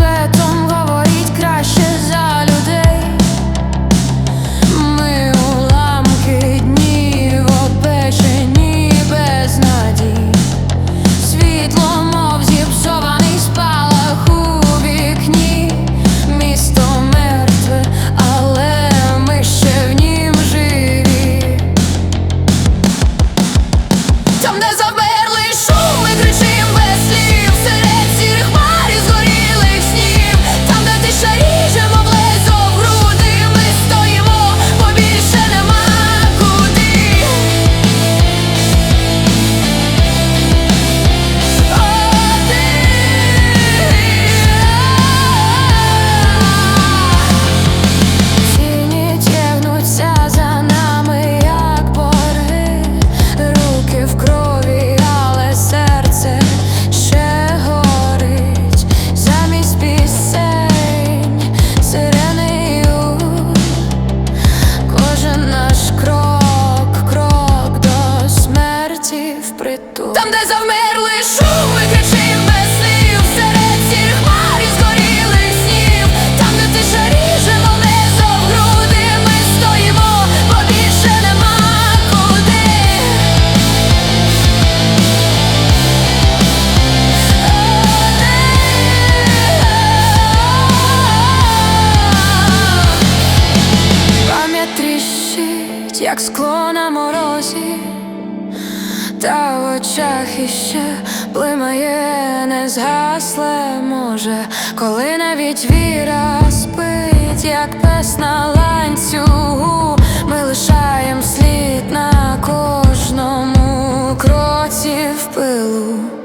beton hava скло на морозі, та в очах іще блимає, не згасле може, коли навіть віра спить, як пес на ланцюгу, ми лишаєм слід на кожному кроці в пилу.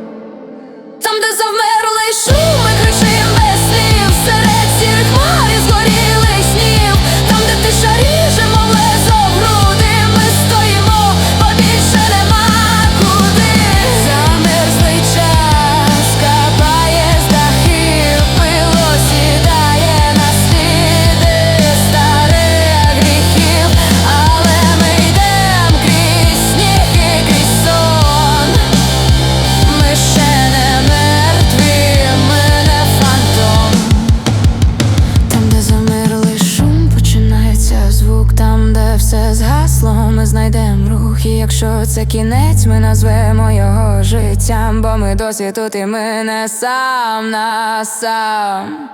І якщо це кінець, ми назвемо його життям, бо ми досі тут і ми не сам на сам.